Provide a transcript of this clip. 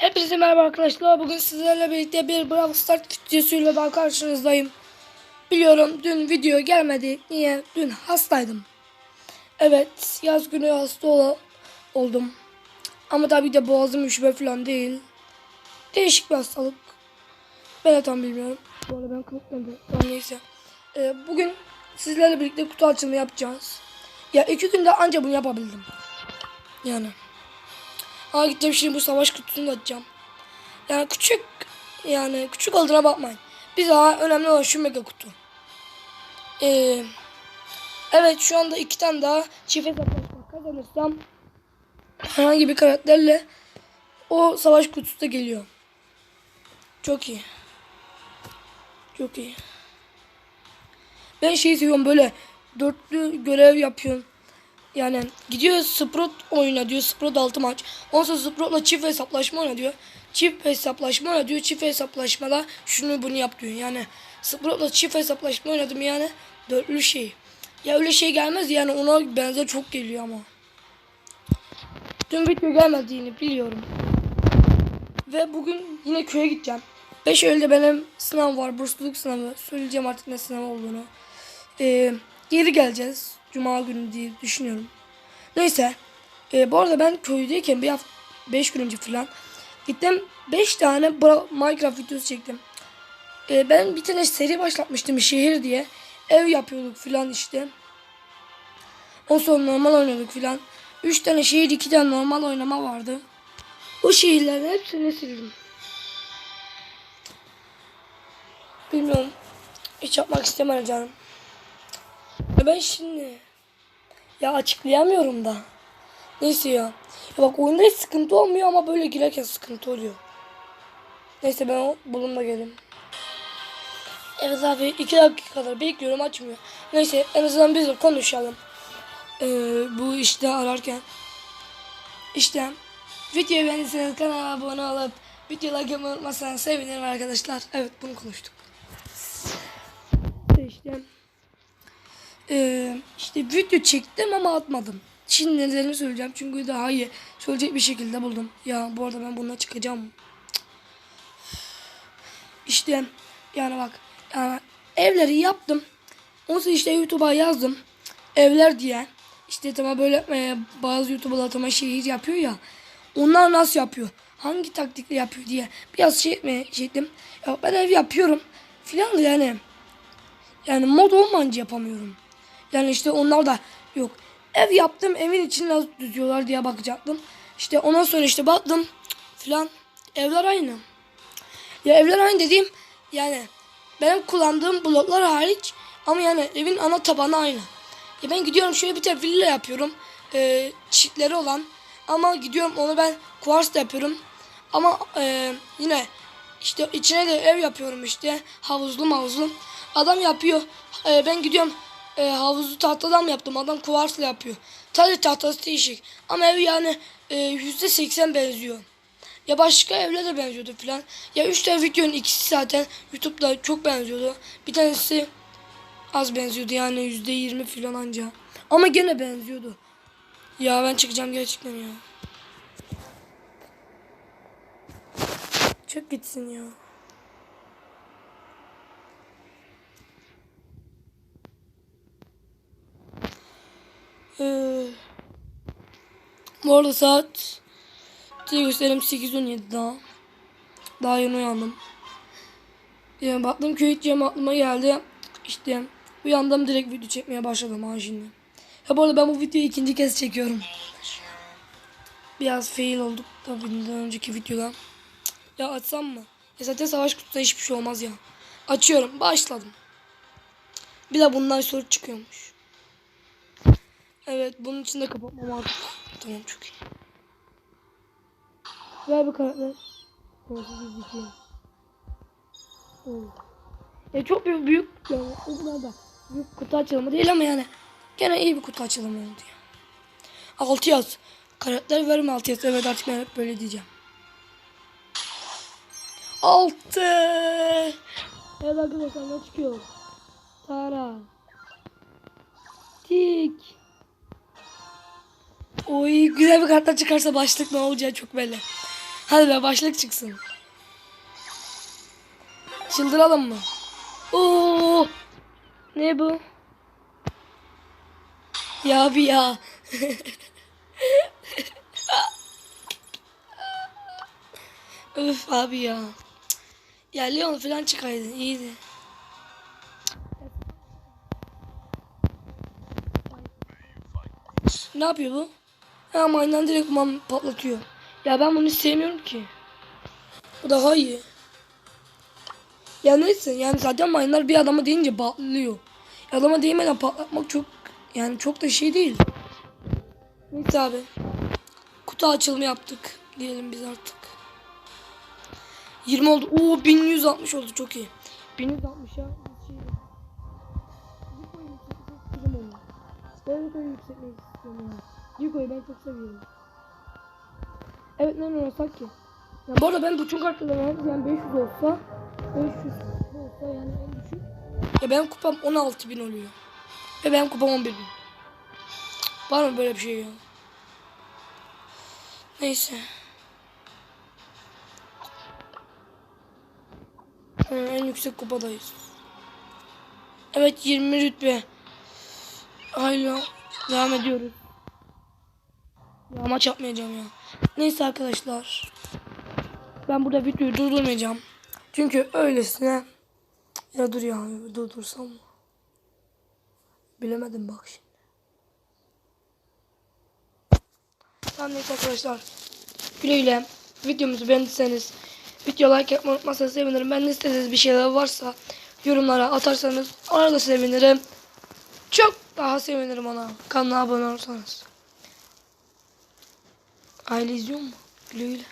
Hepinize merhaba arkadaşlar. Bugün sizlerle birlikte bir Brawl Stars videosuyla daha karşınızdayım. Biliyorum dün video gelmedi. Niye? Dün hastaydım. Evet yaz günü hasta ol- oldum. Ama tabii de boğazım üşüme falan değil. Değişik bir hastalık. Ben de tam bilmiyorum. Bu arada ben kanıtladım. Tamam neyse. Ee, bugün sizlerle birlikte kutu açılımı yapacağız. Ya iki günde anca bunu yapabildim. Yani. Aa gideceğim şimdi bu savaş kutusunu da açacağım. Yani küçük yani küçük olduğuna bakmayın. Biz daha önemli olan şu mega kutu. Ee, evet şu anda iki tane daha çift hesaplaşma kazanırsam herhangi bir karakterle o savaş kutusu da geliyor. Çok iyi. Çok iyi. Ben şey seviyorum böyle dörtlü görev yapıyorsun. Yani gidiyor Sprout oyna diyor. Sprout 6 maç. Ondan sonra Sprout'la çift hesaplaşma oyna diyor. Çift hesaplaşma oyna diyor. Çift hesaplaşmada şunu bunu yap diyor. Yani Sprout'la çift hesaplaşma oynadım yani. Dörtlü şey. Ya öyle şey gelmez yani ona benzer çok geliyor ama. Dün video gelmediğini biliyorum. Ve bugün yine köye gideceğim. 5 Eylül'de benim sınav var. Bursluluk sınavı. Söyleyeceğim artık ne sınav olduğunu. Ee, geri geleceğiz. Cuma günü diye düşünüyorum. Neyse. Ee, bu arada ben köydeyken bir hafta 5 gün önce falan gittim 5 tane Minecraft videosu çektim. Ee, ben bir tane seri başlatmıştım şehir diye. Ev yapıyorduk falan işte. O sonra normal oynuyorduk falan. 3 tane şehir 2 tane normal oynama vardı. O şehirlerin hepsini sildim. Bilmiyorum. Hiç yapmak istemem canım. Ben şimdi ya açıklayamıyorum da. Neyse ya. Ya bak oyunda hiç sıkıntı olmuyor ama böyle girerken sıkıntı oluyor. Neyse ben o bulunma gelin. Evet abi iki dakika kadar bekliyorum açmıyor. Neyse en azından biz de konuşalım. Ee, bu işte ararken. İşte videoyu beğendiyseniz kanala abone olup video like unutmazsanız sevinirim arkadaşlar. Evet bunu konuştuk. İşte ee, işte video çektim ama atmadım. Şimdi nedenini söyleyeceğim çünkü daha iyi söyleyecek bir şekilde buldum. Ya bu arada ben bununla çıkacağım. İşte yani bak yani evleri yaptım. Sonra işte YouTube'a yazdım. Evler diye. İşte tamam böyle e, bazı YouTuber'lar tamam şehir yapıyor ya. Onlar nasıl yapıyor? Hangi taktikle yapıyor diye biraz şey etmeye. Ya ben ev yapıyorum filan yani. Yani mod olmayınca yapamıyorum. Yani işte onlar da yok. Ev yaptım evin içini nasıl düzüyorlar diye bakacaktım. İşte ondan sonra işte baktım filan evler aynı. Ya evler aynı dediğim yani benim kullandığım bloklar hariç ama yani evin ana tabanı aynı. Ya ben gidiyorum şöyle bir tane villa yapıyorum. E, çitleri olan. Ama gidiyorum onu ben kuvarsla yapıyorum. Ama e, yine işte içine de ev yapıyorum işte. Havuzlu mavuzlu. Adam yapıyor. E, ben gidiyorum e, havuzu tahtadan mı yaptım? Adam kuvarsla yapıyor. Tabii tahtası değişik. Ama ev yani e, yüzde seksen benziyor. Ya başka evlere de benziyordu filan. Ya üç tane videonun ikisi zaten YouTube'da çok benziyordu. Bir tanesi az benziyordu yani yüzde yirmi filan anca. Ama gene benziyordu. Ya ben çıkacağım gerçekten ya. Çok gitsin ya. Ee, bu arada saat diye göstereyim 8.17 daha. Daha yeni uyandım. Yani baktım köy gideceğim aklıma geldi. İşte uyandım direkt video çekmeye başladım ha şimdi. Ya bu arada ben bu videoyu ikinci kez çekiyorum. Biraz fail olduk tabii bundan önceki videoda. Ya açsam mı? Ya zaten savaş kutuda hiçbir şey olmaz ya. Açıyorum. Başladım. Bir de bundan soru çıkıyormuş. Evet bunun için de kapatmam artık. Tamam çok iyi. Ver bir karakter. Sonsuz iki. Oo. Ya çok büyük büyük yani o kadar da büyük kutu açılımı değil ama yani gene iyi bir kutu açılımı oldu ya. Altı yaz. Karakter verim altı yaz. Evet artık ben hep böyle diyeceğim. Altı. Evet arkadaşlar ne çıkıyor? Tara. Tik. Oy güzel bir kartlar çıkarsa başlık ne olacağı çok belli. Hadi be başlık çıksın. Çıldıralım mı? Oo! Ne bu? Ya abi ya. Öf abi ya. Ya Leon falan çıkaydı iyiydi. Ne yapıyor bu? Ha mayından direkt man patlatıyor. Ya ben bunu sevmiyorum ki. Bu daha iyi. Ya neyse yani zaten mayınlar bir adama deyince patlıyor. Adama değmeden patlatmak çok yani çok da şey değil. Neyse abi. Kutu açılımı yaptık. Diyelim biz artık. 20 oldu. Oo 1160 oldu çok iyi. 1160 ya. Şey. Yuko'yu yükseltmek istedim onu. Ben Yuko'yu yükseltmek istiyorum yani. Yuko'yu ben çok seviyorum. Evet ne oynasak ki? Ya bu arada ben bütün kartlarım yani 500 olsa 500 olsa yani en düşük. Ya benim kupam 16.000 oluyor. Ve benim kupam 11.000. Var mı böyle bir şey ya? Neyse. Hı, en yüksek kupadayız. Evet 20 rütbe. Hala devam ediyoruz. Ya maç yapmayacağım ya. Neyse arkadaşlar. Ben burada videoyu durdurmayacağım. Çünkü öylesine ya dur ya durdursam mı? Bilemedim bak şimdi. Tamam neyse arkadaşlar. Güle güle. Videomuzu beğendiyseniz video like yapmayı unutmazsanız sevinirim. Ben istediğiniz bir şeyler varsa yorumlara atarsanız ona da sevinirim. Çok daha sevinirim ona. Kanala abone olursanız. Aile izliyor mu? Güle güle.